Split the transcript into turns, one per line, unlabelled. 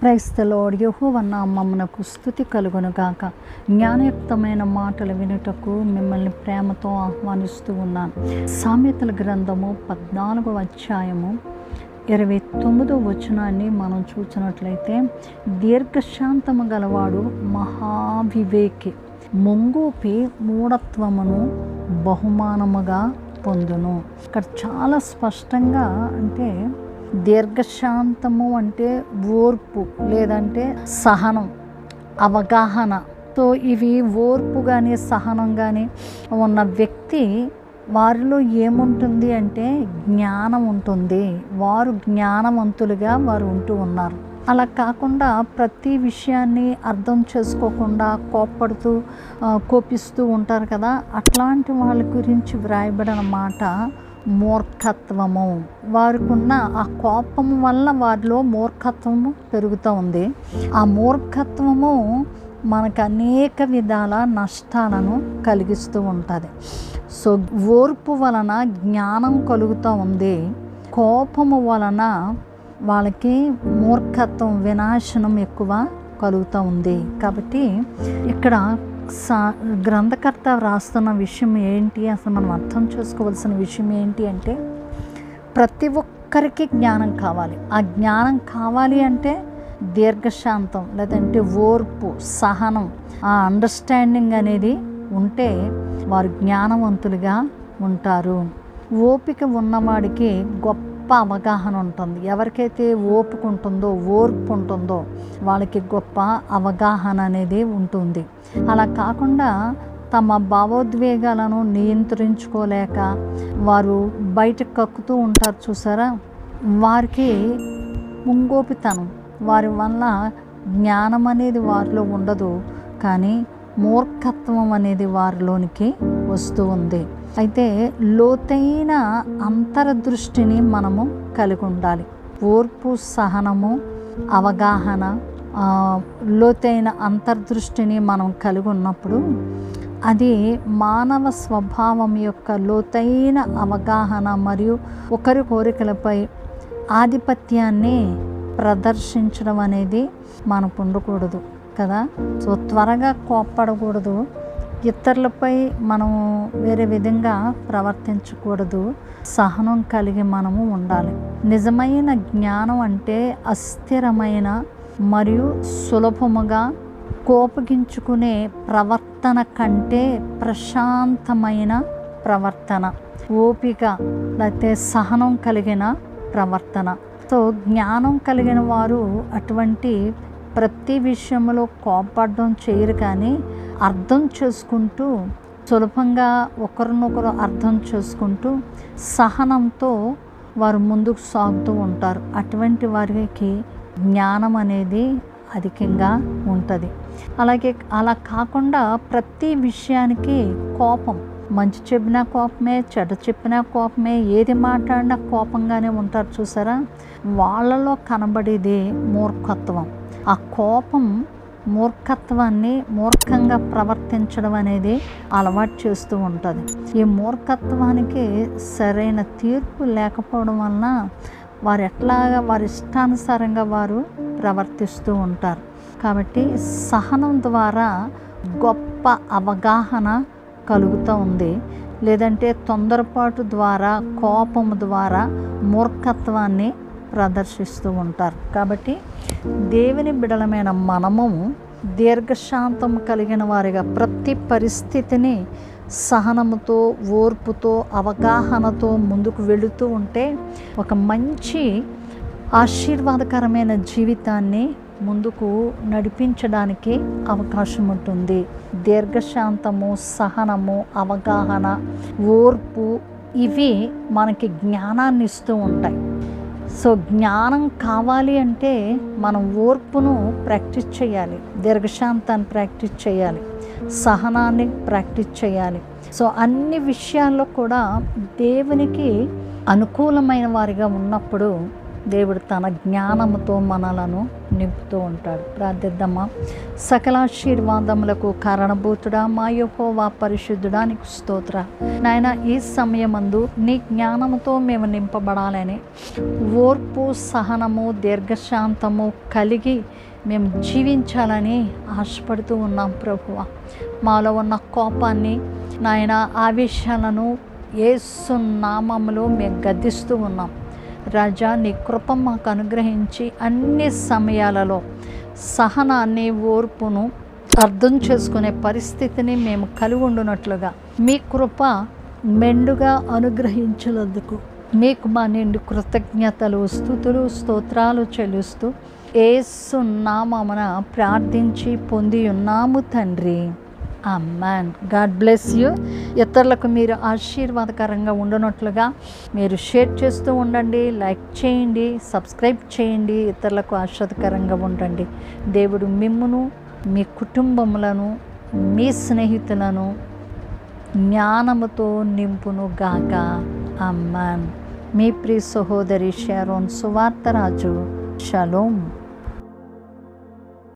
క్రైస్తలోడ్ యహోవన్న మమ్మనకు స్థుతి కలుగునుగాక. జ్ఞానయుక్తమైన మాటలు వినుటకు మిమ్మల్ని ప్రేమతో ఆహ్వానిస్తూ ఉన్నాను. సామెతల గ్రంథము పద్నాలుగవ అధ్యాయము ఇరవై తొమ్మిదో వచనాన్ని మనం చూసినట్లయితే దీర్ఘశాంతము గలవాడు మహావివేకి ముంగూపి మూఢత్వమును బహుమానముగా పొందును. ఇక్కడ చాలా స్పష్టంగా అంటే దీర్ఘశాంతము అంటే ఓర్పు లేదంటే సహనం అవగాహన. సో ఇవి ఓర్పు కానీ సహనం కానీ ఉన్న వ్యక్తి వారిలో ఏముంటుంది అంటే జ్ఞానం ఉంటుంది. వారు జ్ఞానవంతులుగా వారు ఉంటూ ఉన్నారు. అలా కాకుండా ప్రతి విషయాన్ని అర్థం చేసుకోకుండా కోప్పడుతూ కోపిస్తూ ఉంటారు కదా అట్లాంటి వాళ్ళ గురించి వ్రాయబడిన మాట మూర్ఖత్వము. వారికున్న ఆ కోపం వల్ల వారిలో మూర్ఖత్వము పెరుగుతూ ఉంది. ఆ మూర్ఖత్వము మనకు అనేక విధాల నష్టాలను కలిగిస్తూ ఉంటుంది. సో ఓర్పు వలన జ్ఞానం కలుగుతూ ఉంది. కోపము వలన వాళ్ళకి మూర్ఖత్వం వినాశనం ఎక్కువ కలుగుతూ ఉంది. కాబట్టి ఇక్కడ సా గ్రంథకర్త వ్రాస్తున్న విషయం ఏంటి? అసలు మనం అర్థం చేసుకోవాల్సిన విషయం ఏంటి అంటే ప్రతి ఒక్కరికి జ్ఞానం కావాలి. ఆ జ్ఞానం కావాలి అంటే దీర్ఘశాంతం లేదంటే ఓర్పు సహనం ఆ అండర్స్టాండింగ్ అనేది ఉంటే వారు జ్ఞానవంతులుగా ఉంటారు. ఓపిక ఉన్నవాడికి గొప్ప గొప్ప అవగాహన ఉంటుంది. ఎవరికైతే ఓపిక ఉంటుందో ఓర్పు ఉంటుందో వాళ్ళకి గొప్ప అవగాహన అనేది ఉంటుంది. అలా కాకుండా తమ భావోద్వేగాలను నియంత్రించుకోలేక వారు బయట కక్కుతూ ఉంటారు చూసారా? వారికి ముంగోపితనం. వారి వల్ల జ్ఞానం అనేది వారిలో ఉండదు. కానీ మూర్ఖత్వం అనేది వారిలోనికి వస్తూ ఉంది. అయితే లోతైన అంతర్దృష్టిని మనము కలిగి ఉండాలి ఓర్పు సహనము అవగాహన లోతైన అంతర్దృష్టిని మనం కలిగి ఉన్నప్పుడు అది మానవ స్వభావం యొక్క లోతైన అవగాహన మరియు ఒకరి కోరికలపై ఆధిపత్యాన్ని ప్రదర్శించడం అనేది మనకు ఉండకూడదు కదా? సో త్వరగా కోప్పడకూడదు. ఇతరులపై మనం వేరే విధంగా ప్రవర్తించకూడదు. సహనం కలిగి మనము ఉండాలి. నిజమైన జ్ఞానం అంటే అస్థిరమైన మరియు సులభముగా కోపగించుకునే ప్రవర్తన కంటే ప్రశాంతమైన ప్రవర్తన ఓపిక లేకపోతే సహనం కలిగిన ప్రవర్తన. సో జ్ఞానం కలిగిన వారు అటువంటి ప్రతి విషయంలో కోపడడం చేయరు కానీ అర్థం చేసుకుంటూ సులభంగా ఒకరినొకరు అర్థం చేసుకుంటూ సహనంతో వారు ముందుకు సాగుతూ ఉంటారు. అటువంటి వారికి జ్ఞానం అనేది అధికంగా ఉంటుంది. అలాగే అలా కాకుండా ప్రతి విషయానికి కోపం మంచి చెప్పినా కోపమే చెడ్డ చెప్పినా కోపమే ఏది మాట్లాడినా కోపంగానే ఉంటారు చూసారా? వాళ్ళలో కనబడేది మూర్ఖత్వం. ఆ కోపం మూర్ఖత్వాన్ని మూర్ఖంగా ప్రవర్తించడం అనేది అలవాటు చేస్తూ ఉంటుంది. ఈ మూర్ఖత్వానికి సరైన తీర్పు లేకపోవడం వలన వారు ఎట్లాగా వారి ఇష్టానుసారంగా వారు ప్రవర్తిస్తూ ఉంటారు. కాబట్టి సహనం ద్వారా గొప్ప అవగాహన కలుగుతూ ఉంది. లేదంటే తొందరపాటు ద్వారా కోపం ద్వారా మూర్ఖత్వాన్ని ప్రదర్శిస్తూ ఉంటారు. కాబట్టి దేవుని బిడలమైన మనము దీర్ఘశాంతం కలిగిన వారిగా ప్రతి పరిస్థితిని సహనముతో ఓర్పుతో అవగాహనతో ముందుకు వెళుతూ ఉంటే ఒక మంచి ఆశీర్వాదకరమైన జీవితాన్ని ముందుకు నడిపించడానికి అవకాశం ఉంటుంది. దీర్ఘశాంతము సహనము అవగాహన ఓర్పు ఇవి మనకి జ్ఞానాన్ని ఇస్తూ ఉంటాయి. సో జ్ఞానం కావాలి అంటే మనం ఓర్పును ప్రాక్టీస్ చేయాలి దీర్ఘశాంతాన్ని ప్రాక్టీస్ చేయాలి సహనాన్ని ప్రాక్టీస్ చేయాలి. సో అన్ని విషయాల్లో కూడా దేవునికి అనుకూలమైన వారిగా ఉన్నప్పుడు దేవుడు తన జ్ఞానముతో మనలను నింపుతూ ఉంటాడు. ప్రార్థిద్దామా? సకలాశీర్వాదములకు కారణభూతుడా మా యెహోవా పరిశుద్ధుడా నీకు స్తోత్ర. నాయన ఈ సమయమందు నీ జ్ఞానముతో మేము నింపబడాలని ఓర్పు సహనము దీర్ఘశాంతము కలిగి మేము జీవించాలని ఆశపడుతూ ఉన్నాం ప్రభువ. మాలో ఉన్న కోపాన్ని నాయన ఆవేశాలను ఏసునామములో మేము గద్దిస్తూ ఉన్నాం. రాజా నీ కృప మాకు అనుగ్రహించి అన్ని సమయాలలో సహనాన్ని ఓర్పును అర్థం చేసుకునే పరిస్థితిని మేము కలిగి ఉండునట్లుగా. మీ కృప మెండుగా అనుగ్రహించినందుకు మీకు మా నిండు కృతజ్ఞతలు స్థుతులు స్తోత్రాలు చెల్లిస్తూ ఏసు నామమున ప్రార్థించి పొంది ఉన్నాము తండ్రి. అమ్మాన్ గాడ్ బ్లెస్ యూ ఇతరులకు మీరు ఆశీర్వాదకరంగా ఉండనట్లుగా మీరు షేర్ చేస్తూ ఉండండి లైక్ చేయండి సబ్స్క్రైబ్ చేయండి ఇతరులకు ఆశ్వాదకరంగా ఉండండి. దేవుడు మిమ్మును మీ కుటుంబములను మీ స్నేహితులను జ్ఞానముతో నింపును గాక అమ్మాన్ మీ ప్రియ సహోదరి షారోన్ సువార్తరాజు. షలోమ్